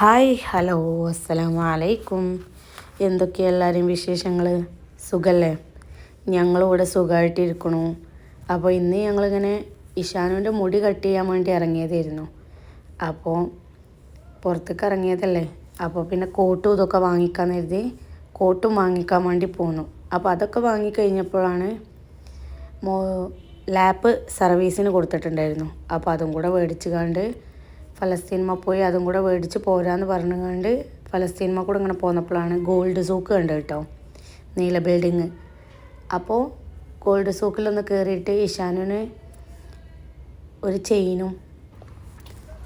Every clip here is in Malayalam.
ഹായ് ഹലോ അസ്സലാമു അലൈക്കും എന്തൊക്കെയാണ് എല്ലാവരെയും വിശേഷങ്ങൾ സുഖല്ലേ? ഞങ്ങളിവിടെ സുഖമായിട്ടിരിക്കണു അപ്പോൾ ഇന്ന് ഞങ്ങളിങ്ങനെ ഇഷാനുവിന്റെ മുടി കട്ട് ചെയ്യാൻ വേണ്ടി ഇറങ്ങിയതായിരുന്നു. അപ്പോൾ പുറത്തേക്ക് ഇറങ്ങിയതല്ലേ? അപ്പോൾ പിന്നെ കോട്ടും ഇതൊക്കെ വാങ്ങിക്കാൻ കരുതി കോട്ടും വാങ്ങിക്കാൻ വേണ്ടി പോന്നു. അപ്പോൾ അതൊക്കെ വാങ്ങിക്കഴിഞ്ഞപ്പോഴാണ് മോ ലാപ്പ് സർവീസിന് കൊടുത്തിട്ടുണ്ടായിരുന്നു. അപ്പോൾ അതും കൂടെ മേടിച്ച് കണ്ട് ഫലസ്തീൻമ പോയി അതും കൂടെ മേടിച്ച് പോരാന്ന് പറഞ്ഞുകൊണ്ട് ഫലസ്തീൻമ കൂടെ ഇങ്ങനെ പോന്നപ്പോഴാണ് ഗോൾഡ് സൂക്ക് കണ്ടു കേട്ടോ നീല ബിൽഡിങ് അപ്പോൾ ഗോൾഡ് സൂക്കിലൊന്ന് കയറിയിട്ട് ഇഷാനുന് ഒരു ചെയിനും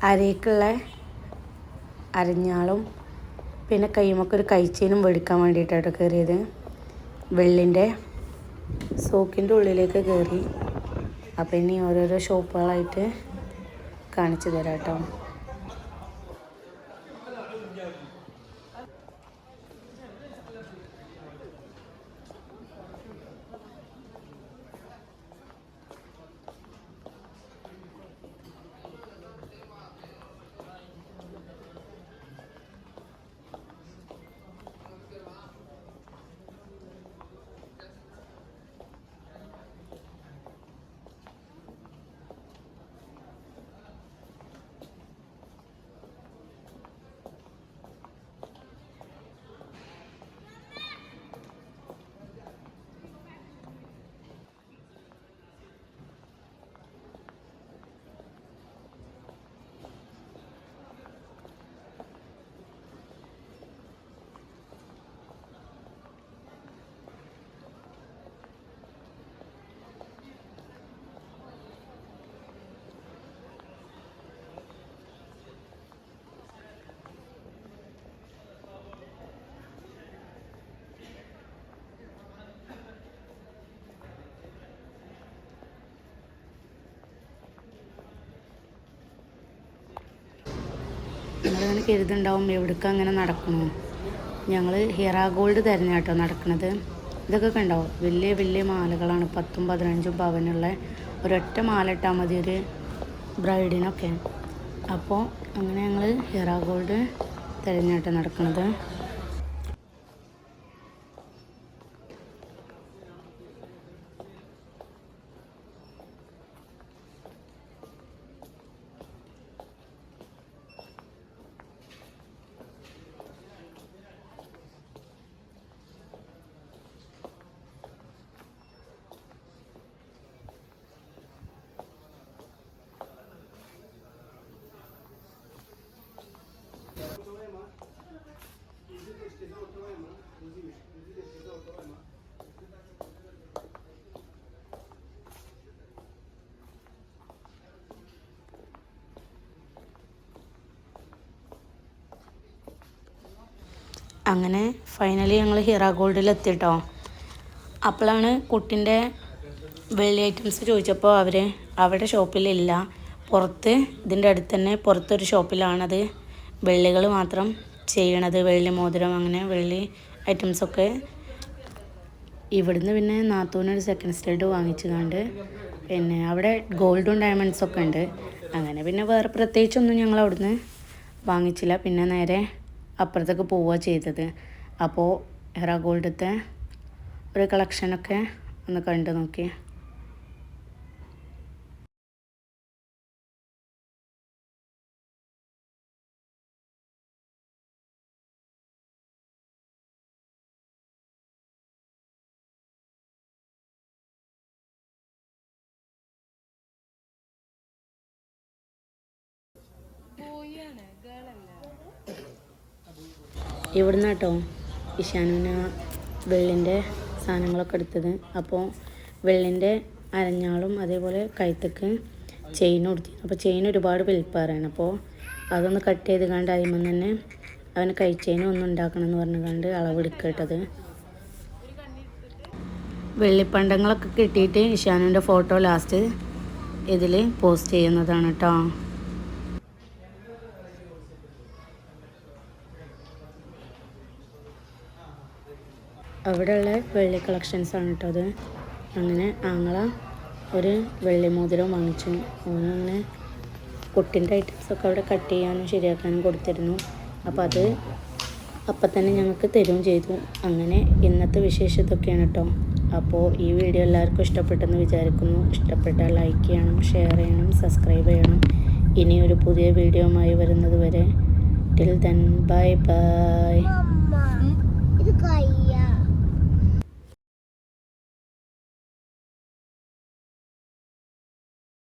അരയ്ക്കുള്ള അരഞ്ഞാളും പിന്നെ കൈമൊക്കെ ഒരു കൈച്ചെയിനും മേടിക്കാൻ വേണ്ടിയിട്ടാണ് കയറിയത് വെള്ളിന്റെ സോക്കിന്റെ ഉള്ളിലേക്ക് കയറി അപ്പോൾ ഇനി ഓരോരോ ഷോപ്പുകളായിട്ട് കാണിച്ചു തരാം കേട്ടോ നിങ്ങളിങ്ങനെ കരുതുണ്ടാവും എവിടേക്ക് അങ്ങനെ നടക്കണു. ഞങ്ങൾ ഹിറ ഗോൾഡ് തരുന്ന കേട്ടോ നടക്കുന്നത് ഇതൊക്കെ കണ്ടോ? വലിയ വലിയ മാലകളാണ്. പത്തും പതിനഞ്ചും പവനുള്ള ഒരൊറ്റ മാല ഇട്ടാൽ മതി ഒരു ബ്രൈഡിനൊക്കെ. അപ്പോൾ അങ്ങനെ ഞങ്ങൾ ഹിറ ഗോൾഡ് തിരഞ്ഞാട്ടോ നടക്കുന്നത് അങ്ങനെ ഫൈനലി ഞങ്ങൾ ഹിറ ഗോൾഡിൽ എത്തിട്ടോ. അപ്പോഴാണ് കുട്ടിന്റെ വെള്ളി ഐറ്റംസ് ചോദിച്ചപ്പോൾ അവർ അവരുടെ ഷോപ്പിലില്ല പുറത്ത് ഇതിന്റെ അടുത്ത് തന്നെ പുറത്തൊരു ഷോപ്പിലാണത് വെള്ളികൾ മാത്രം ചെയ്യണത് വെള്ളി മോതിരം അങ്ങനെ വെള്ളി ഐറ്റംസൊക്കെ ഇവിടുന്ന് പിന്നെ നാത്തൂനൊരു സെക്കൻഡ് സ്റ്റേഡ് വാങ്ങിച്ചു കണ്ട് പിന്നെ അവിടെ ഗോൾഡും ഡയമണ്ട്സൊക്കെ ഉണ്ട്. അങ്ങനെ പിന്നെ വേറെ പ്രത്യേകിച്ചൊന്നും ഞങ്ങൾ അവിടുന്ന് വാങ്ങിച്ചില്ല. പിന്നെ നേരെ അപ്പുറത്തേക്ക് പോവുക ചെയ്തത്. അപ്പോൾ ഹെറ ഗോൾഡത്തെ ഒരു കളക്ഷനൊക്കെ ഒന്ന് കണ്ടു നോക്കി. ഇവിടുന്ന് കേട്ടോ ഇഷാനുവിന് വെള്ളിന്റെ സാധനങ്ങളൊക്കെ എടുത്തത്. അപ്പോൾ വെള്ളിന്റെ അരഞ്ഞാളും അതേപോലെ കഴുത്തക്ക് ചെയിൻ കൊടുത്തു. അപ്പോൾ ചെയിൻ ഒരുപാട് വലിപ്പാറാണ് അപ്പോൾ അതൊന്ന് കട്ട് ചെയ്ത് കണ്ട് അതിമ്മ തന്നെ അവന് കഴിച്ചതിനും ഒന്നും ഉണ്ടാക്കണം എന്ന് പറഞ്ഞു കണ്ട് അളവെടുക്കട്ടത്. വെള്ളിപ്പണ്ടങ്ങളൊക്കെ കിട്ടിയിട്ട് ഇഷാനുവിന്റെ ഫോട്ടോ ലാസ്റ്റ് ഇതിൽ പോസ്റ്റ് ചെയ്യുന്നതാണ് കേട്ടോ അവിടെയുള്ള വെള്ളി കളക്ഷൻസ് ആണ് കേട്ടോ അത്. അങ്ങനെ ആങ്ങള ഒരു വെള്ളി മോതിരം വാങ്ങിച്ചു. ഓനങ്ങനെ കുട്ടിന്റെ ഐറ്റംസൊക്കെ അവിടെ കട്ട് ചെയ്യാനും ശരിയാക്കാനും കൊടുത്തിരുന്നു. അപ്പോൾ അത് അപ്പം തന്നെ ഞങ്ങൾക്ക് തരും ചെയ്തു. അങ്ങനെ ഇന്നത്തെ വിശേഷം ഇതൊക്കെയാണ് കേട്ടോ അപ്പോൾ ഈ വീഡിയോ എല്ലാവർക്കും ഇഷ്ടപ്പെട്ടെന്ന് വിചാരിക്കുന്നു. ഇഷ്ടപ്പെട്ടാൽ ലൈക്ക് ചെയ്യണം ഷെയർ ചെയ്യണം സബ്സ്ക്രൈബ് ചെയ്യണം. ഇനി ഒരു പുതിയ വീഡിയോയുമായി വരുന്നത് വരെ. Till then bye bye.